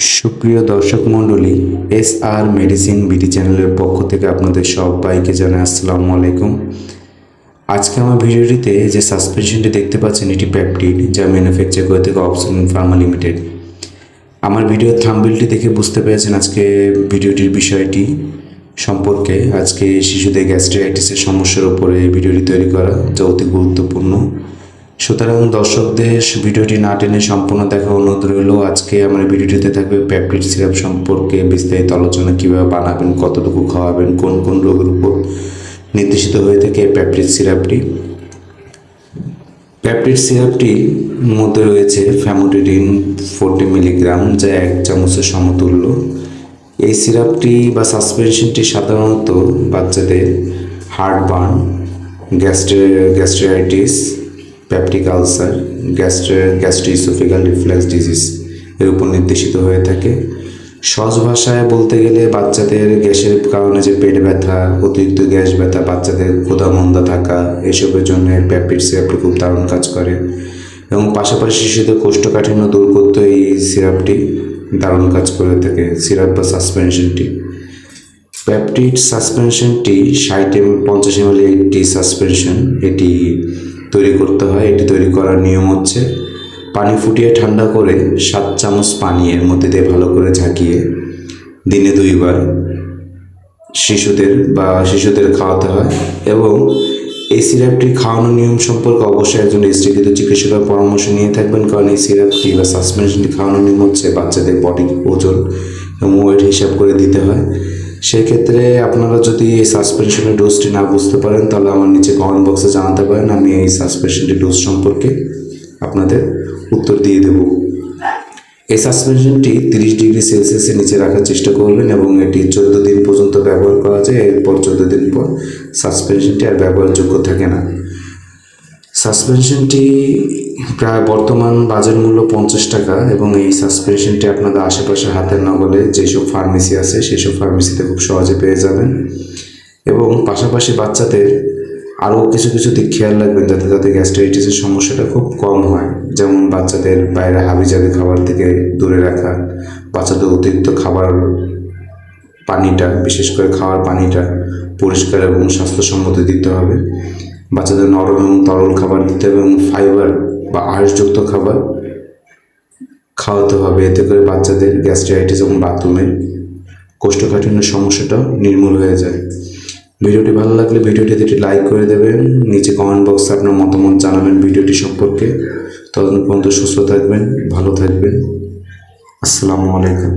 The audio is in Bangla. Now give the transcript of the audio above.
সুপ্রিয় দর্শক মণ্ডলী এস আর মেডিসিন বিডি চ্যানেলের পক্ষ থেকে আপনাদের সবাইকে জানাই আসসালামু আলাইকুম। আজকে আমার ভিডিওটিতে যে সাসপেনশনটি দেখতে পাচ্ছেন, এটি প্যাপটিড যা ম্যানুফ্যাকচার করে থেকে অপশন ফার্মা লিমিটেড। আমার ভিডিওর থাম্বেলটি দেখে বুঝতে পেরেছেন আজকে ভিডিওটির বিষয়টি সম্পর্কে। আজকে শিশুদের গ্যাস্ট্রাইটিসের সমস্যার উপরে ভিডিওটি তৈরি করা যা অতি গুরুত্বপূর্ণ। সুতরাং দর্শকদের ভিডিওটি না টেনে সম্পূর্ণ দেখা অনুরোধ রইল। আজকে আমার ভিডিওটিতে থাকবে প্যাপটিড সিরাপ সম্পর্কে বিস্তারিত আলোচনা, কীভাবে বানাবেন, কতটুকু খাওয়াবেন, কোন কোন রোগের উপর নির্দেশিত হয়ে থাকে প্যাপটিড সিরাপটি প্যাপটিড সিরাপটির মধ্যে রয়েছে ফ্যামোটিডিন ফোরটি মিলিগ্রাম যা এক চামচের সমতুল্য। এই সিরাপটি বা সাসপেনশনটি সাধারণত বাচ্চাদের heart burn gastro gastritis peptic ulcer gastro gastroesophageal reflex disease এর উপর নির্দেশিত হয়ে থাকে। সহজ ভাষায় বলতে গেলে বাচ্চাদের গ্যাসের কারণে যে পেট ব্যথা, অতিরিক্ত গ্যাস ব্যথা, বাচ্চাদের ক্ষুধা, মন্দা থাকা, এসবের জন্য প্যাপটিড সিরাপটি খুব দারুণ কাজ করে। এবং পাশাপাশি শিশুদের কোষ্ঠকাঠিন্য দূর করতে এই সিরাপটি দারুণ কাজ করে থাকে, সিরাপ বা সাসপেনশনটি প্যাপটিড সাসপেনশনটি ষাট এম, পঞ্চাশ এম একটি সাসপেনশন এটি তৈরি করতে হয়। এটি তৈরি করার নিয়ম হচ্ছে পানি ফুটিয়ে ঠান্ডা করে সাত চামচ পানি এর মধ্যে দিয়ে ভালো করে ঝাঁকিয়ে দিনে দুইবার শিশুদের বা শিশুদের খাওয়াতে হয় এবং এই সিরাপটি খাওয়ানোর নিয়ম সম্পর্কে অবশ্যই একজন রেজিস্ট্রিকৃত চিকিৎসকের পরামর্শ নিয়ে থাকবেন, কারণ এই সিরাপটি বা সাসপেনশনটি খাওয়ানোর নিয়ম হচ্ছে বাচ্চাদের বডি ওজন এবং ওয়েট হিসাব করে দিতে হয়। সেক্ষেত্রে আপনারা যদি এই সাসপেনশনের ডোজটি না বুঝতে পারেন, তাহলে আমার নিচে কমেন্ট বক্সে জানাতে পারেন, আমি এই সাসপেনশনটি ডোজ সম্পর্কে আপনাদের উত্তর দিয়ে দেব। এই সাসপেনশনটি তিরিশ ডিগ্রি সেলসিয়াসের নিচে রাখার চেষ্টা করবেন এবং এটি চোদ্দ দিন পর্যন্ত ব্যবহার করা যায়, এরপর চোদ্দ দিন পর সাসপেনশনটি আর ব্যবহারযোগ্য থাকে না। সাসপেনশনটি প্রায় বর্তমান বাজার মূল্য পঞ্চাশ টাকা এবং এই সাসপেনশনটি আপনাদের আশেপাশে হাতের নগলে যেসব ফার্মেসি আছে, সেসব ফার্মেসিতে খুব সহজে পেয়ে যাবেন। এবং পাশাপাশি বাচ্চাদের আরও কিছু কিছু দিক খেয়াল রাখবেন যাতে যাতে গ্যাস্ট্রাইটিসের সমস্যাটা খুব কম হয়। যেমন বাচ্চাদের বাইরে হাবিজাবি খাবার থেকে দূরে রাখা, বাচ্চাদের অতিরিক্ত খাবার পানিটা, বিশেষ করে খাওয়ার পানিটা পরিষ্কার এবং স্বাস্থ্যসম্মত দিতে হবে। বাচ্চাদের নরম এবং তরল খাবার দিতে হবে এবং ফাইবার বা আঁশযুক্ত খাবার খাওয়াতে হবে। এতে করে বাচ্চাদের গ্যাস্ট্রাইটিস এবং বাথরুমের কোষ্ঠকাঠিন্য সমস্যাটা নির্মূল হয়ে যায়। ভিডিওটি ভালো লাগলে ভিডিওটিতে একটি লাইক করে দেবেন। নিচে কমেন্ট বক্সে আপনার মতামত জানাবেন ভিডিওটি সম্পর্কে। ততক্ষণ পর্যন্ত সুস্থ থাকবেন, ভালো থাকবেন। আসসালামু আলাইকুম।